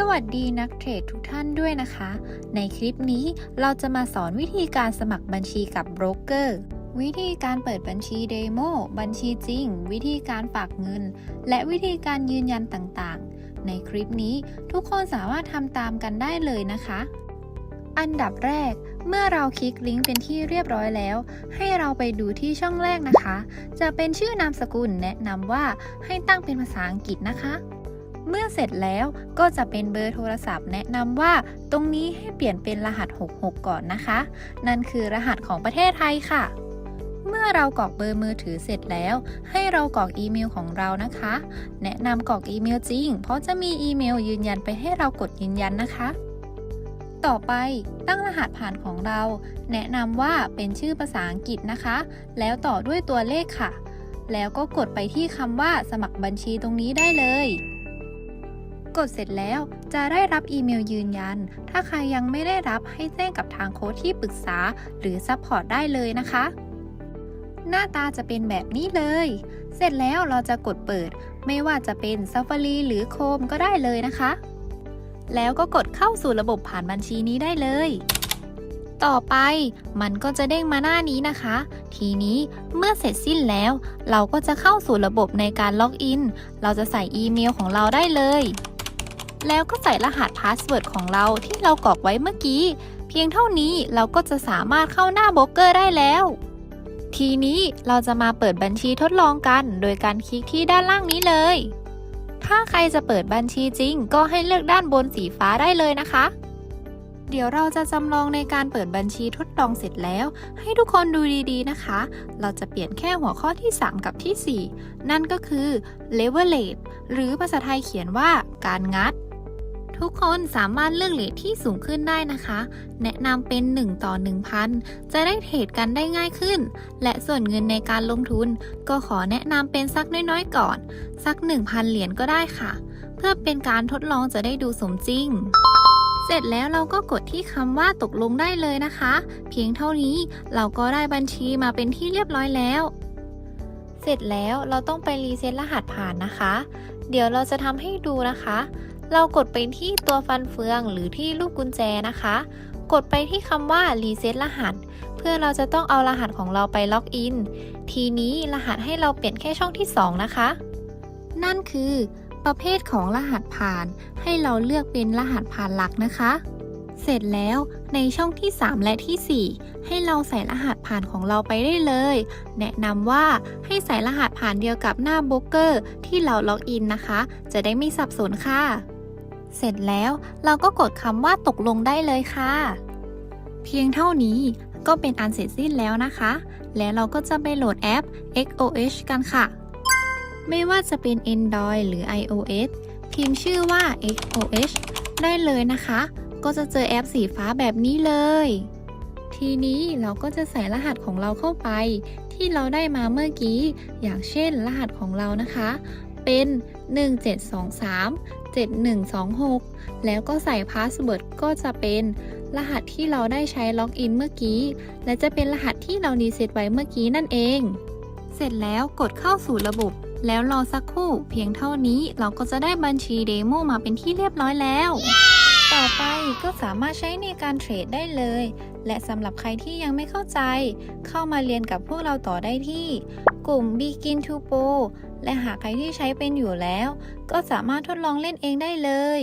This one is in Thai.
สวัสดีนักเทรดทุกท่านด้วยนะคะ ในคลิปนี้เราจะมาสอนวิธีการสมัครบัญชีกับโบรกเกอร์ วิธีการเปิดบัญชีเดโมบัญชีจริง วิธีการฝากเงิน และวิธีการยืนยันต่างๆ ในคลิปนี้ทุกคนสามารถทำตามกันได้เลยนะคะ อันดับแรกเมื่อเราคลิกลิงก์เป็นที่เรียบร้อยแล้ว ให้เราไปดูที่ช่องแรกนะคะ จะเป็นชื่อนามสกุลแนะนำว่าให้ตั้งเป็นภาษาอังกฤษนะคะ เมื่อเสร็จแล้วก็จะเป็นเบอร์โทรศัพท์แนะนำว่า ตรงนี้ให้เปลี่ยนเป็นรหัส 66 ก่อนนะคะ นั่นคือรหัสของประเทศไทยค่ะ เมื่อเรากรอกเบอร์มือถือเสร็จแล้ว ให้เรากรอกอีเมลของเรานะคะ แนะนำกรอกอีเมลจริง เพราะจะมีอีเมลยืนยันไปให้เรากดยืนยันนะคะต่อไปตั้งรหัสผ่านของเรา แนะนำว่าเป็นชื่อภาษาอังกฤษนะคะ แล้วต่อด้วยตัวเลขค่ะ แล้วก็กดไปที่คำว่าสมัครบัญชีตรงนี้ได้เลย กดเสร็จแล้วจะได้รับอีเมลยืนยัน ถ้าใครยังไม่ได้รับให้แจ้งกับทางโค้ชที่ปรึกษา หรือซัพพอร์ตได้เลยนะคะ หน้าตาจะเป็นแบบนี้เลย เสร็จแล้วเราจะกดเปิด ไม่ว่าจะเป็น Safari หรือ Chrome ก็ได้เลยนะคะ แล้วก็กดเข้าสู่ระบบผ่านบัญชีนี้ได้เลยต่อไปมันก็จะเด้งมาหน้านี้นะคะ ทีนี้เมื่อเสร็จสิ้นแล้ว เราก็จะเข้าสู่ระบบในการล็อกอิน เราจะใส่อีเมลของเราได้เลย แล้วก็ใส่รหัสพาสเวิร์ดของเราที่เรากรอกไว้เมื่อกี้ เพียงเท่านี้เราก็จะสามารถเข้าหน้าโบรกเกอร์ได้แล้ว ทีนี้เราจะมาเปิดบัญชีทดลองกัน โดยการคลิกที่ด้านล่างนี้เลย ถ้าใครจะเปิดบัญชีจริง ก็ให้เลือกด้านบนสีฟ้าได้เลยนะคะ เดี๋ยวเราจะจำลองในการเปิดบัญชีทดลองเสร็จแล้ว ให้ทุกคนดูดีๆนะคะ เราจะเปลี่ยนแค่หัวข้อที่ 3 กับที่ 4 นั่นก็คือ leverage หรือภาษาไทยเขียนว่าการงัด ทุกคนสามารถเลือกเลทที่สูงขึ้นได้นะคะ แนะนำเป็น 1 ต่อ 1,000 จะได้เทรดกันได้ง่ายขึ้น และส่วนเงินในการลงทุน ก็ขอแนะนำเป็นสักน้อยๆก่อน สัก 1,000 เหรียญก็ได้ค่ะ เพื่อเป็นการทดลองจะได้ดูสมจริงเสร็จแล้วเราก็กดที่คำว่าตกลงได้เลยนะคะ เพียงเท่านี้เราก็ได้บัญชีมาเป็นที่เรียบร้อยแล้ว เสร็จแล้วเราต้องไปรีเซ็ตรหัสผ่านนะคะ เดี๋ยวเราจะทำให้ดูนะคะ เรากดไปที่ตัวฟันเฟืองหรือที่ลูกกุญแจนะคะ กดไปที่คำว่ารีเซ็ตรหัส เพื่อเราจะต้องเอารหัสของเราไปล็อกอิน ทีนี้รหัสให้เราเปลี่ยนแค่ช่องที่ 2 นะคะ นั่นคือ ประเภทของรหัสผ่าน ให้เราเลือกเป็นรหัสผ่านหลักนะคะ เสร็จแล้วในช่องที่ 3 และที่ 4 ให้เราใส่รหัสผ่านของเราไปได้เลย แนะนำว่าให้ใส่รหัสผ่านเดียวกับหน้าโบรกเกอร์ ที่เราล็อกอินนะคะ จะได้ไม่สับสนค่ะ เสร็จแล้วเราก็กดคำว่าตกลงได้เลยค่ะ เพียงเท่านี้ก็เป็นอันเสร็จสิ้นแล้วนะคะ แล้วเราก็จะไปโหลดแอป XOH กันค่ะ ไม่ว่าจะเป็น Android หรือ iOS พิมพ์ชื่อว่า XOH ได้เลยนะคะ ก็จะเจอแอปสีฟ้าแบบนี้เลย ทีนี้เราก็จะใส่รหัสของเราเข้าไป ที่เราได้มาเมื่อกี้ อย่างเช่นรหัสของเรานะคะ เป็น 1723 7126 แล้วก็ใส่พาสเวิร์ดก็จะเป็นรหัสที่เราได้ใช้ล็อกอินเมื่อกี้ และจะเป็นรหัสที่เรารีเซ็ตไว้เมื่อกี้นั่นเอง เสร็จแล้วกดเข้าสู่ระบบ แล้วรอสักครู่ เพียงเท่านี้เราก็จะได้บัญชีเดโมมาเป็นที่เรียบร้อยแล้ว yeah! ไปก็สามารถใช้ในการเทรดได้เลย และสำหรับใครที่ยังไม่เข้าใจ เข้ามาเรียนกับพวกเราต่อได้ที่ กลุ่ม Begin to Pro และหากใครที่ใช้เป็นอยู่แล้ว ก็สามารถทดลองเล่นเองได้เลย